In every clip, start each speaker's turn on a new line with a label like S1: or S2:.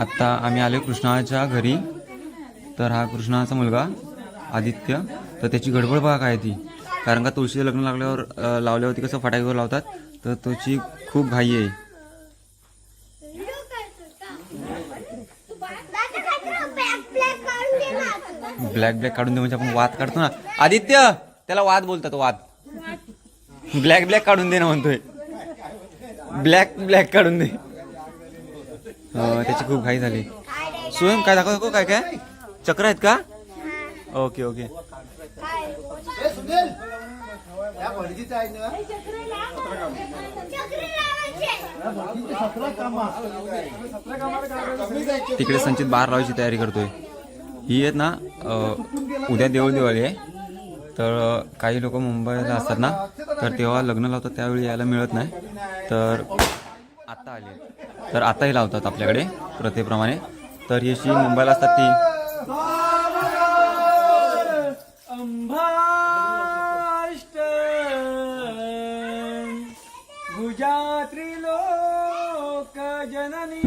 S1: आत्ता आम्ही आलो कृष्णाच्या घरी. तर हा कृष्णाचा मुलगा आदित्य. तर त्याची गडबड बघा काय ती. कारण का तुळशीचं लग्न लागल्यावर लावल्यावरती कसं फटाक्यावर लावतात तर त्याची खूप घाई आहे. ब्लॅक ब्लॅक काढून दे म्हणजे आपण वाद काढतो ना. आदित्य त्याला वाद बोलतात वाद. ब्लॅक ब्लॅक काढून दे ना म्हणतोय. ब्लॅक ब्लॅक काढून दे. त्याची खूप घाई झाली. स्वयं काय दाखव दाखव काय काय? चक्र आहेत का? Okay okay. तिकडे संचित बाहेर लावायची तयारी करतोय. ही आहेत ना उद्या देऊळ दिवाळी आहे. तर काही लोक मुंबईला असतात ना तर तेव्हा लग्न लावतात त्यावेळी यायला मिळत नाही. तर आता आले तर आताही लावतात आपल्याकडे प्रथेप्रमाणे. तर ही अशी मुंबईला असतात ती.
S2: अंभाष्ट जननी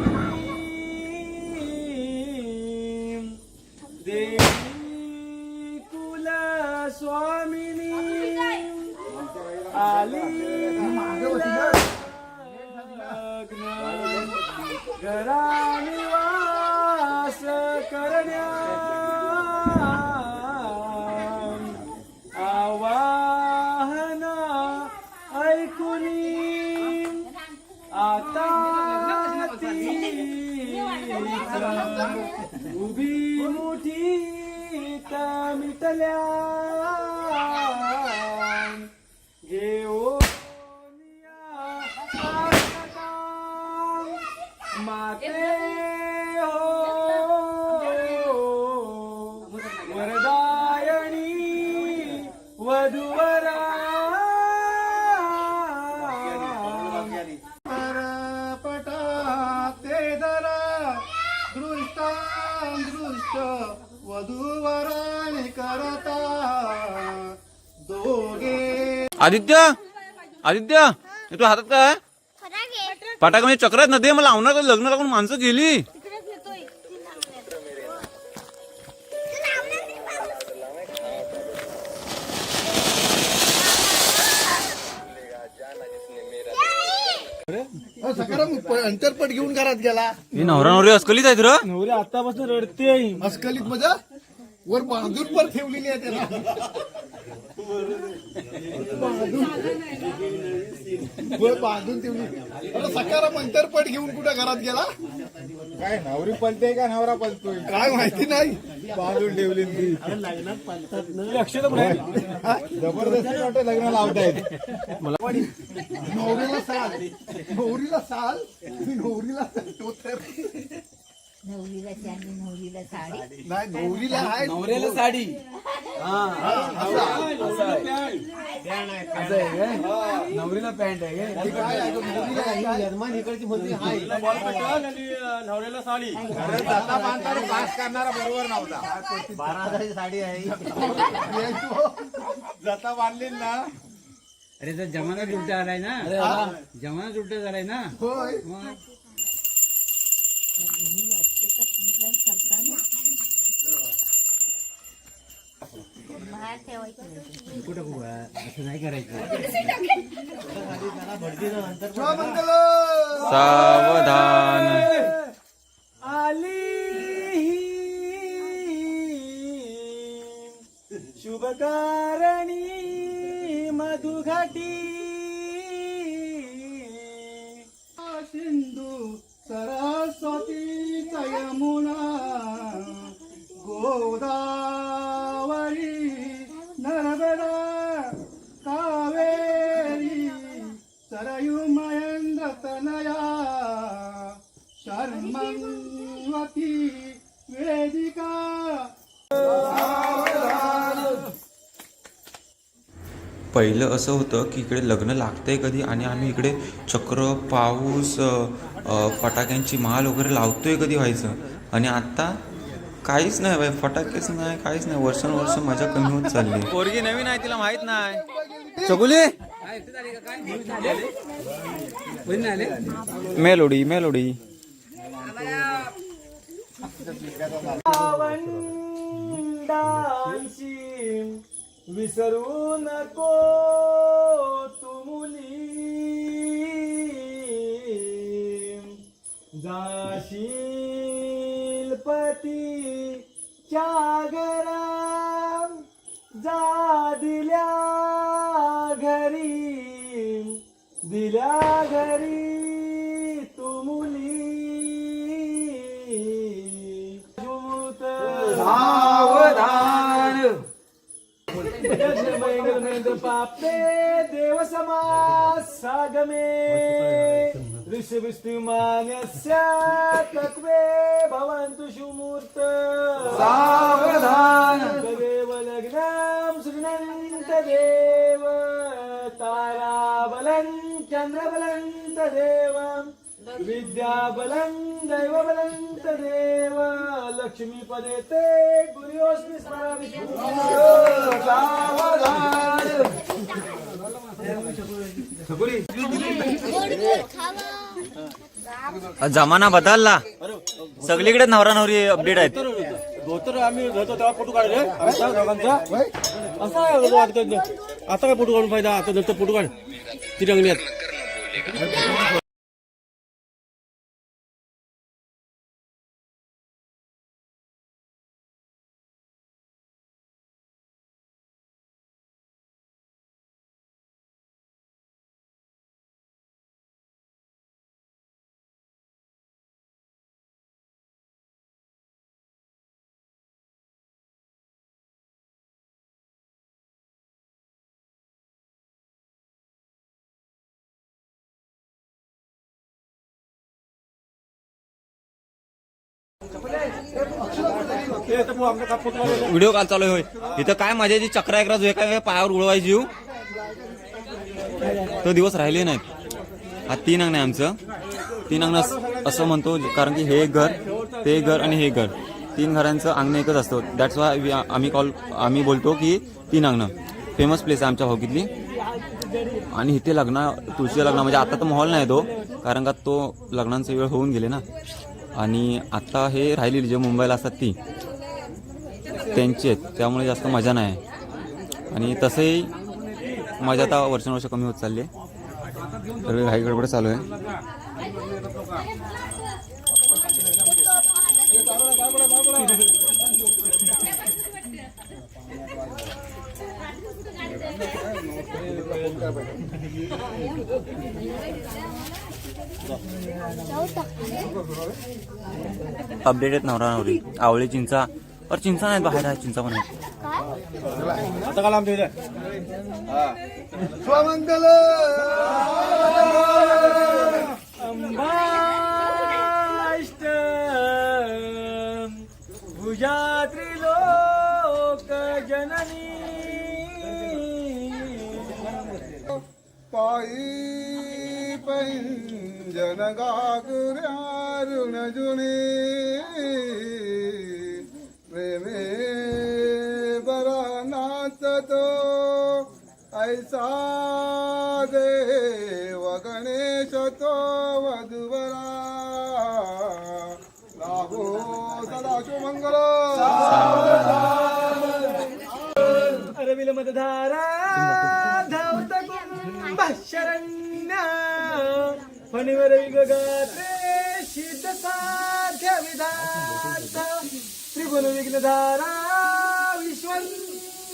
S2: घरानिवास करण्या आवाहन ऐकुनी. आता उभी मोठी मिटल्या
S3: दृष्टांदृष्ट वधूवराणी करता दोघे
S1: आदित्य? आदित्य हे तू हातात काय फटाका. म्हणजे चक्रात ना दे मला लावणार का लग्न लागून माणसं गेली.
S3: सकाराम अंतरपट घेऊन घरात गेला.
S1: हे नवरा नवरी अस्कलीत आहेत र?
S2: नवरी आतापासून रडते
S3: अस्कलीत मजा वर बांधून पर ठेवलेली आहे त्याला. बांधून वर बांधून ठेवली. अरे सकाराम अंतरपट घेऊन कुठं घरात गेला?
S4: काय नवरी पलते का नवरा पलतोय?
S3: काय माहिती नाही.
S4: बांधून ठेवली ती.
S2: लक्ष.
S4: जबरदस्ती वाटत लग्न लावतायत.
S3: नवरीला साल. नवरीला साल. नवरीला
S5: नवरीला चांदी नवरीला साडी.
S3: नाही नवरीला आहे.
S2: नवऱ्याला साडी. नवरीला पॅन्ट आहे नवऱ्याला साडी?
S4: बांधताना पास करणारा बरोबर नव्हता. बारा हजाराची साडी आहे. जाता बांधली ना.
S6: अरे तर जमाना उलटा आलाय ना. जमाना उलटा झालाय ना.
S3: होय.
S5: बाहेर ठेवायची
S6: कुठं कुठं असं नाही करायचं
S1: सावधान.
S2: आली शुभकारणी मधुघाटी.
S1: पहिलं असं होतं की इकडे लग्न लागतंय कधी आणि आम्ही इकडे चक्र पाऊस फटाक्यांची माल वगैरे लावतोय कधी व्हायचं. आणि आता काहीच नाही बाई फटाकेच नाही काहीच नाही. वर्षानुवर्ष मजा कमी होत चालली. पोरगी नवीन आहे तिला माहीत नाही. चकुले! Melody melody.
S2: विसरू नको तुमुली जाशील पती घरा जा दिल्या घरी. दिल्या पापे देव समास सागमे. ऋषभिस्तुमान्यस्य तत्वे भवन्तु सुमूर्त.
S6: सावधान.
S2: तदेव लग्नं शृण्वन्त देव ताराबलं चन्द्रबलं तदेव. विद्याबलं दैवबलं तदेव लक्ष्मीपदे ते गुरुयोस्मि
S1: जमाना बदलला. सगळीकडे नवरा नवरी अपडेट आहेत.
S2: धोतर आम्ही घेतो तेव्हा फोटो काढले दोघांचा. असा आता आता काय फोटो काढून फायदा? आता नंतर फोटो काढ. तिरंगण्यात.
S1: व्हिडिओ कॉल चालू आहे होय. इथं काय मजाची चक्रा एकरा जो एका पायावर उडवायची येऊ तो दिवस राहिले नाहीत. हा तीन अंगण आहे आमचं. तीन अंगण अस- असं म्हणतो कारण की हे एक घर ते घर आणि हे घर. तीन घरांचं अंगण एकच असतं. दॅट्स वाय आम्ही कॉल आम्ही बोलतो की तीन अंगणं. फेमस प्लेस आहे आमच्या हॉकीतली आणि इथे लग्न तुळशीचं लग्न म्हणजे आता तर माहोल नाही तो कारण का तो लग्नांचा वेळ होऊन गेले ना. आणि आता हे राहिलेली जे मुंबईला असतात ती त्यांची आहेत. त्यामुळे जास्त मजा नाही. आणि तसंही मजा आता वर्षानुवर्ष कमी होत चालली आहे. तर घाई गडबड चालू आहे. अपडेट आहेत नवरा नवरी. आवळी चिंचा. और चिंचा नाहीत बाहेर आहे चिंचा पण. आहेत
S2: आता काल आमच्या इथे.
S3: स्वमंगल
S2: अंबाष्ट भुजा त्रिलोक जननी
S3: पायी। गागुऱ्या ऋण जुने प्रेमे बरा नाचतो ऐसा देव गणेश तो वधुवरा लाभो सदा शुभमंगल
S2: अरविल मतधारा धावत कुंभ शरण्य फणीवर विगात्रे सिद्ध साध्य विधाता त्रिगुण विघ्नधारा विश्वंशदशो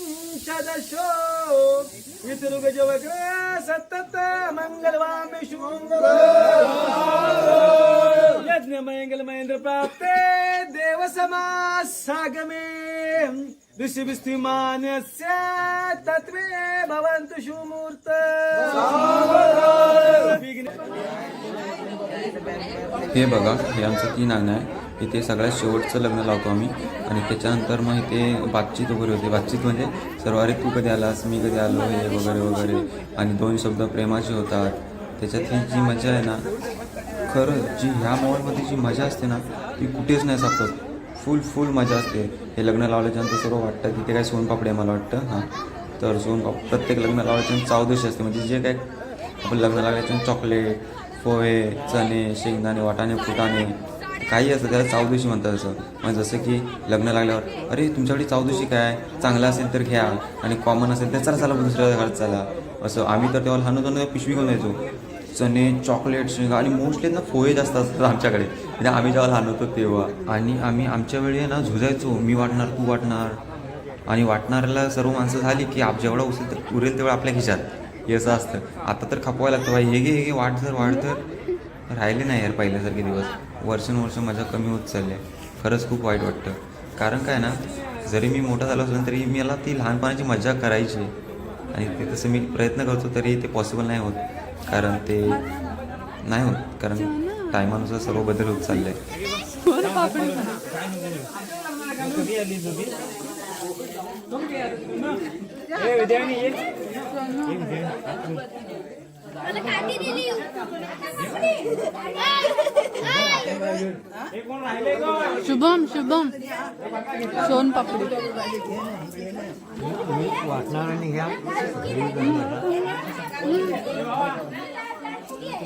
S2: वितरुग जवग्र सतत मंगलवामे शुमंगल यज्ञ मंगल महेंद्र प्राप्ते देव समास सागमे तत्वे भवन्तु सुमूर्त।
S1: हे बघा हे आमचं तीन अंगण आहे. इथे सगळ्यात शेवटचं लग्न लावतो आम्ही. आणि त्याच्यानंतर मग इथे बातचीत वगैरे होते. बातचीत म्हणजे सर्व अरे तू कधी आलास? मी कधी आलो? हे वगैरे वगैरे. आणि दोन शब्द प्रेमाचे होतात. त्याच्यातली जी मजा आहे ना खरं जी ह्या मॉलमध्ये जी मजा असते ना ती कुठेच नाही सापडत. फुल फुल मजा असते. हे लग्न लावल्याच्यानंतर सर्व वाटतं की ते काय सोनपापडी आहे मला वाटतं हां. तर सोनपाप प्रत्येक लग्न लावल्याच्यानंतर चावदेशी असते. म्हणजे जे काय आपण लग्न लागल्याच्यानंतर चॉकलेट पोहे चणे शेंगदाणे वाटाणे फुटाणे काही असतं त्याला चावदुशी म्हणतात असं. मग जसं की लग्न लागल्यावर अरे तुमच्याकडे चावदुशी काय? चांगलं असेल तर घ्या. आणि कॉमन असेल तर चला चला दुसऱ्या घरात चला. असं. आम्ही तर तेव्हा लहान होतो ना पिशवी घेऊन यायचो. चणे चॉकलेट शेंगा आणि मोस्टली ना पोहे जास्त असतात आमच्याकडे. म्हणजे आम्ही जेव्हा लहान होतो तेव्हा. आणि आम्ही आमच्या वेळी ना झुजायचो. मी वाटणार तू वाटणार. आणि वाटणाऱ्याला सर्व माणसं झाली की आप जेवढा उसेल तर उरेल तेवढं आपल्या खिशात. याचं असतं. आता तर खपवायला लागतं. भाई हे घे हे घे वाट जर वाढ तर. राहिले नाही यार पहिल्यासारखे दिवस. वर्षानुवर्ष मजा कमी होत चालली आहे. खरंच खूप वाईट वाटतं. कारण काय ना जरी मी मोठा झालो असलो तरी मला ती लहानपणाची मजा करायची. आणि ते तसं मी प्रयत्न करतो तरी ते पॉसिबल नाही होत. कारण ते नाही होत. कारण टायमानुसार सर्व बदल होत चालले. आहे
S7: शुभम शुभम. सोन पापडी.
S6: घ्या.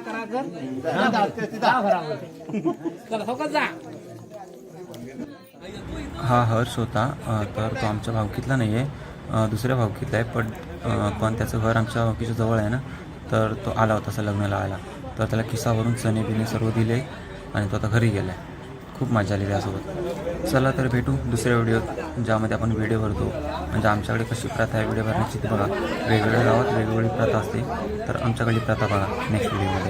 S6: कर जा बराबर चला हो जा.
S1: हा हर्ष होता. तर तो आमच्या भावकीतला नाही आहे दुसऱ्या भावकीतला आहे पण पण त्याचं घर आमच्या भावकीच्या जवळ आहे ना. तर तो आला होता असं लग्नाला आला. तर त्याला खिसावरून चणे बिणे सर्व दिले आणि तो आता घरी गेला आहे. खूप मजा आली त्यासोबत चला तर भेटू दुसऱ्या व्हिडिओत ज्यामध्ये आपण व्हिडिओ भरतो. म्हणजे आमच्याकडे कशी प्रथा आहे व्हिडिओ भरण्याची ती बघा. वेगवेगळ्या गावात वेगवेगळी प्रथा असते. तर आमच्याकडली प्रथा बघा नेक्स्ट व्हिडिओमध्ये